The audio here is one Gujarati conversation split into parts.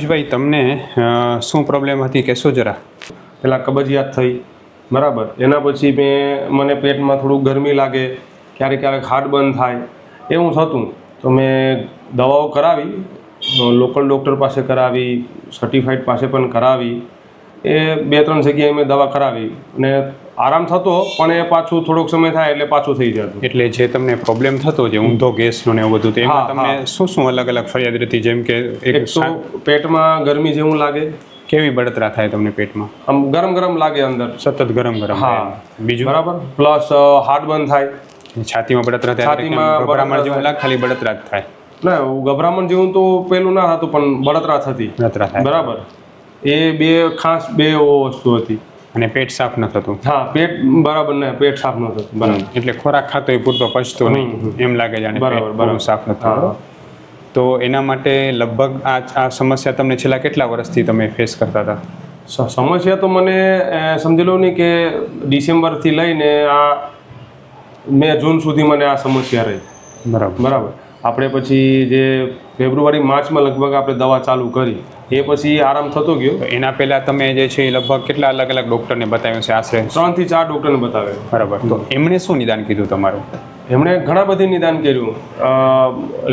ભાઈ તમને શું પ્રોબ્લેમ હતી કહેશો જરા. પહેલાં કબજિયાત થઈ. બરાબર. એના પછી મેં, મને પેટમાં થોડું ગરમી લાગે, ક્યારેક ક્યારેક હાર્ટ બંધ થાય, એવું થતું. તો મેં દવાઓ કરાવી લોકલ ડૉક્ટર પાસે કરાવી સર્ટિફાઈડ પાસે પણ કરાવી. એ બે ત્રણ જગ્યાએ મેં દવા કરાવી. અને આરામ થતો પણ એ પાછું થોડોક સમય થાય એટલે પાછું થઈ જતું. એટલે જે તમને પ્રોબ્લેમ થતો જે ઊંધો ગેસનો ને એવું બધું તો એમાં તમને શું શું અલગ અલગ ફરિયાદ રહેતી? જેમ કે એક તો પેટમાં ગરમી જેવું લાગે. કેવી બળતરા થાય તમને પેટમાં? આમ ગરમ ગરમ લાગે અંદર. સતત ગરમ ગરમ હા. બીજું? બરાબર. પ્લસ હાર્ટ બંધ થાય. છાતીમાં બળતરા થાય છાતીમાં બળતરા જેવું લાગે ખાલી બળતરા જ થાય. ના ગભરામણ જેવું તો પેલું ના થતું પણ બળતરા થતી. બળતરા થાય. બરાબર. એ બે ખાસ બે વસ્તુ હતી. અને પેટ સાફ ન થતું. હા પેટ બરાબર ને પેટ સાફ ન થતું બરાબર. એટલે ખોરાક ખાતો એ પૂરતો પચતો નહીં. એમ લાગે જાણે બરાબર, બરાબર. સાફ ન. થતું. તો એના માટે લગભગ આ આ સમસ્યા તમને છેલ્લા કેટલા વર્ષથી તમે ફેસ કરતા હતા? સમસ્યા તો મને સમજી લો ને કે ડિસેમ્બરથી લઈને આ મે જૂન સુધી મને આ સમસ્યા રહી. બરાબર. બરાબર. આપણે પછી જે ફેબ્રુઆરી માર્ચમાં લગભગ આપણે દવા ચાલુ કરી એ પછી આરામ થતો ગયો. એના પહેલાં તમે જે છે એ લગભગ કેટલા અલગ અલગ ડોક્ટરને બતાવ્યું છે? આશરે? ત્રણથી ચાર ડૉક્ટરને બતાવે બરાબર. તો એમણે શું નિદાન કીધું તમારું? એમણે ઘણા બધી નિદાન કર્યું.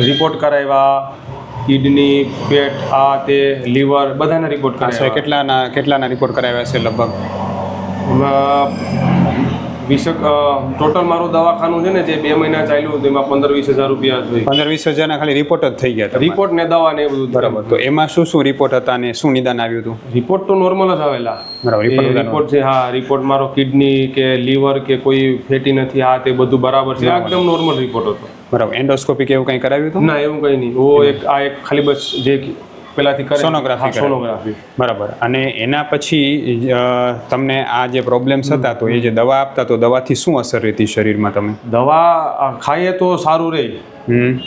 રિપોર્ટ કરાવ્યા કિડની પેટ આ તે લીવર બધાના રિપોર્ટ કરાવ્યા. કેટલાના કેટલાના રિપોર્ટ કરાવ્યા છે લગભગ? વીસ ટોટલ મારું દવાખાનું છે ને જે બે મહિના ચાલ્યું તેમાં પંદર વીસ હજાર રૂપિયા જોઈ. પંદર વીસ હજારના ખાલી રિપોર્ટ જ થઈ ગયા. રિપોર્ટ ને દવા ને બધું બરાબર. તો એમાં શું શું રિપોર્ટ હતા અને શું નિદાન આવ્યું હતું? રિપોર્ટ તો નોર્મલ જ આવેલા. બરાબર રિપોર્ટ છે હા રિપોર્ટ મારો કિડની કે લીવર કે કોઈ ફેટી નથી આ તે બધું બરાબર છે. એકદમ નોર્મલ રિપોર્ટ હતો. બરાબર. એન્ડોસ્કોપી કે એવું કંઈ કરાવ્યું હતું? ના એવું કંઈ નહીં. ઓ એક આ એક ખાલી બસ જે પેલાથી કરે? Sonography sonography. બરાબર. અને એના પછી તમને આ જે પ્રોબ્લેમ્સ હતા તો એ જે દવા આપતા તો દવાથી શું અસર રહેતી શરીરમાં તમે? દવા ખાઈએ તો સારું રહે.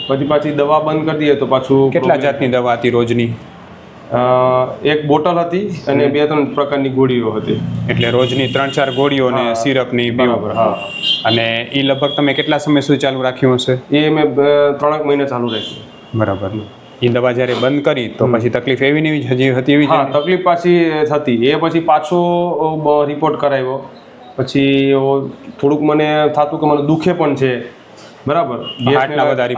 પછી પાછી દવા બંધ કરી દઈએ તો પાછું કેટલા જાતની દવા હતી રોજની? એક બોટલ હતી અને બે ત્રણ પ્રકારની ગોળીઓ હતી. એટલે રોજની ત્રણ ચાર ગોળીઓ અને સિરપની બરાબર હા. અને એ લગભગ તમે કેટલા સમય સુધી ચાલુ રાખ્યું હશે? એ મેં ત્રણેક મહિને ચાલુ રાખ્યું. બરાબર. એ દવા જ્યારે બંધ કરી તો પછી તકલીફ એવી ને એવી હજી હતી એવી હા તકલીફ પાછી થતી. એ પછી પાછો રિપોર્ટ કરાવ્યો. પછી થોડુંક મને થતું કે મને દુખે પણ છે. બરાબર?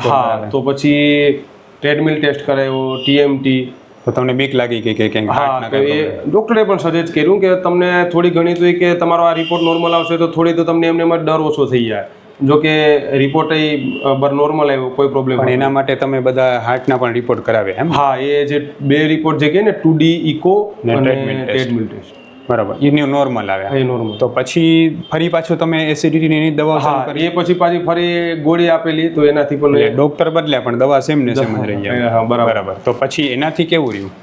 હા તો પછી ટ્રેડમિલ ટેસ્ટ કરાવ્યો ટીએમટી તો તમને બીક લાગી ગઈ કે કંઈક હા તો એ ડૉક્ટરે પણ સજેસ્ટ કર્યું કે તમને થોડી ઘણી તો કે તમારો આ રિપોર્ટ નોર્મલ આવશે તો થોડી તો તમને એમને એમાં ડર ઓછો થઈ જાય. જો કે રિપોર્ટ એ બર નોર્મલ આવ્યો કોઈ પ્રોબ્લેમ પણ એના માટે તમે બધા હાર્ટના પણ રિપોર્ટ કરાવ્યા એમ? હા એ જે બે રિપોર્ટ જે કહે ને ટુ ડી ઇકો અને. ટ્રેડમિલ ટેસ્ટ બરાબર. એની નોર્મલ આવ્યા એ નોર્મલ તો પછી ફરી પાછું તમે એસિડિટીની એની દવા હા એ પછી પાછી ફરી ગોળી આપેલી તો એનાથી પણ ડોક્ટર બદલ્યા પણ દવા સેમ ને સેમ જ રહી હા બરાબર. તો પછી એનાથી કેવું રહ્યું?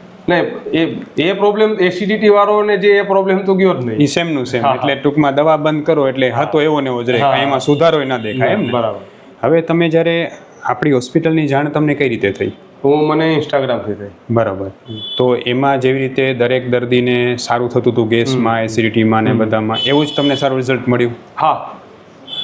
એ એ પ્રોબ્લેમ એસિડિટી વાળો ને જે એ પ્રોબ્લેમ તો ગયો જ નહીં. સેમનું સેમ એટલે ટૂંકમાં દવા બંધ કરો એટલે હતો એવો ને એવો જ રહે એમાં સુધારો ના દેખાય એમ બરાબર. હવે તમે જ્યારે આપણી હોસ્પિટલની જાણ તમને કઈ રીતે થઈ? હું મને ઇન્સ્ટાગ્રામથી થઈ. બરાબર. તો એમાં જેવી રીતે દરેક દર્દીને સારું થતું હતું ગેસમાં એસિડિટીમાં ને બધામાં એવું જ તમને સારું રિઝલ્ટ મળ્યું? હા.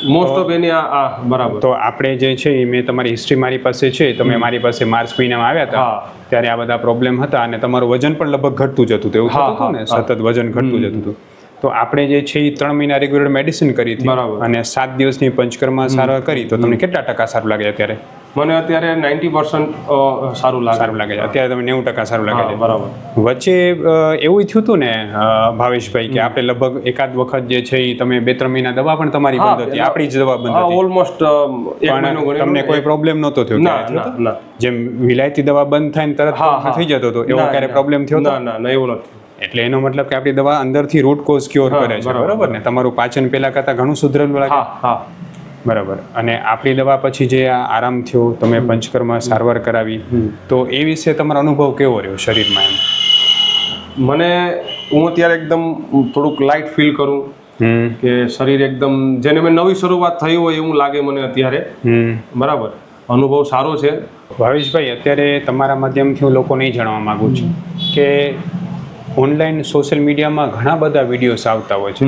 મોસ્ટ ઓફ એની આ બરાબર. તો આપણે જે છે એ મેં તમારી હિસ્ટ્રી મારી પાસે છે તમે મારી પાસે માર્ચ મહિનામાં આવ્યા હતા. ત્યારે આ બધા પ્રોબ્લેમ હતા અને તમારું વજન પણ લગભગ ઘટતું જતું હતું એવું થતું ને? સતત વજન ઘટતું જતું હતું. તો આપણે જે છે એ ત્રણ મહિના રેગ્યુલર મેડિસિન કરી હતી. અને સાત દિવસની પંચકર્મા સારવાર કરી. તો તમને કેટલા ટકા સારું લાગે અત્યારે? મને અત્યારે નાઇન્ટી પર્સન્ટ સારું લાગે. સારું લાગે છે. અત્યારે તમે નેવું ટકા સારું લાગે છે. બરાબર. વચ્ચે એવું થયું હતું ને ભાવેશભાઈ કે આપણે લગભગ એકાદ વખત જે છે એ તમે બે ત્રણ મહિના દવા પણ તમારી બંધ હતી આપણી જ દવા બંધ હતી. ઓલમોસ્ટ તમને કોઈ પ્રોબ્લેમ નહોતો થયો ના જેમ વિલાયતી દવા બંધ થાય ને તરત થઈ જતો હતો એવો ક્યારે પ્રોબ્લેમ થયો ના ના ના એવું નથી એટલે એનો મતલબ કે આપણી દવા અંદરથી રૂટ કોઝ ક્યોર કરે છે બરાબર, ને? તમારું પાચન પેલા કરતા ઘણું સુધરેલું લાગે? હા. બરાબર. અને આપણી દવા પછી જે આ આરામ થયો તમે પંચકર્મા સારવાર કરાવી તો એ વિશે તમારો અનુભવ કેવો રહ્યો શરીરમાં એમ? મને હું અત્યારે એકદમ થોડુંક લાઇટ ફીલ કરું. કે શરીર એકદમ જેને મેં નવી શરૂઆત થઈ હોય એવું લાગે મને અત્યારે. બરાબર. અનુભવ સારો છે. ભાવેશભાઈ અત્યારે તમારા માધ્યમથી હું લોકોને એ જાણવા માંગુ છું કે ઓનલાઈન સોશિયલ મીડિયામાં ઘણા બધા વિડીયોઝ આવતા હોય છે.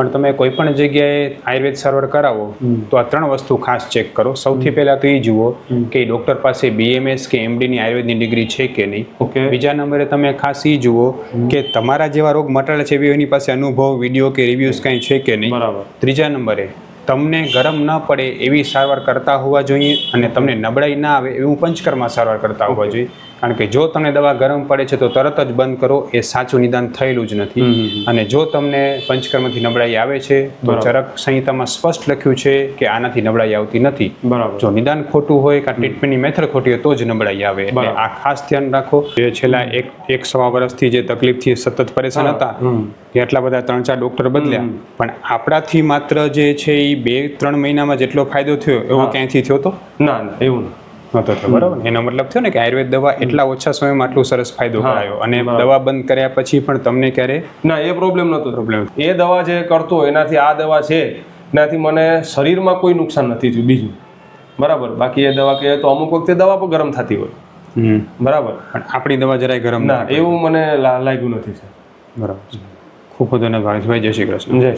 પણ તમે કોઈ પણ જગ્યાએ આયુર્વેદ સારવાર કરાવો તો આ ત્રણ વસ્તુ ખાસ ચેક કરો. સૌથી પહેલા તો એ જુઓ કે ડોક્ટર પાસે બીએમએસ કે એમડીની આયુર્વેદની ડિગ્રી છે કે નહીં. ઓકે. બીજા નંબરે તમે ખાસ એ જુઓ કે તમારા જેવા રોગ મટાડે છે એવી એની પાસે અનુભવ વીડિયો કે રિવ્યુઝ કાંઈ છે કે નહીં. બરાબર. ત્રીજા નંબરે તમને ગરમ ન પડે એવી સારવાર કરતા હોવા જોઈએ અને તમને નબળાઈ ના આવે એવું પંચકર્મા સારવાર કરતા હોવા જોઈએ. કારણ કે જો તમને દવા ગરમ પડે છે તો તરત જ બંધ કરો એ સાચું નિદાન થયેલું જ નથી. અને જો તમને પંચકર્મથી નબળાઈ આવે છે તો ચરક સંહિતામાં સ્પષ્ટ લખ્યું છે કે આનાથી નબળાઈ આવતી નથી. બરાબર. જો નિદાન ખોટું હોય કે ટ્રીટમેન્ટની મેથડ ખોટી હોય તો જ નબળાઈ આવે. આ ખાસ ધ્યાન રાખો. જે છેલ્લા એક એક સવા વર્ષથી જે તકલીફથી સતત પરેશાન હતા એટલા આટલા બધા ત્રણ ચાર ડોક્ટર બદલ્યા. પણ આપણાથી માત્ર જે છે એ બે ત્રણ મહિનામાં જેટલો ફાયદો થયો એવો. ક્યાંયથી થયો તો? ના ના એવું નહીં. નહોતો થયો બરાબર. એનો મતલબ થયો ને કે આયુર્વેદ દવા એટલા ઓછા સમયમાં આટલું સરસ ફાયદો કરાયો અને. દવા બંધ કર્યા પછી પણ તમને ક્યારે ના એ પ્રોબ્લેમ નહોતો પ્રોબ્લેમ એ દવા જે કરતો એનાથી આ દવા છે એનાથી મને શરીરમાં કોઈ નુકસાન નથી થયું બીજું. બરાબર. બાકી એ દવા કહેવાય તો અમુક વખતે દવા પણ ગરમ થતી હોય. બરાબર. પણ આપણી દવા જરાય ગરમ ના એવું મને લાગ્યું નથી સર બરાબર. ખૂબ ખૂબ ધન્યવાદ ભાઈ જય શ્રી કૃષ્ણ. જય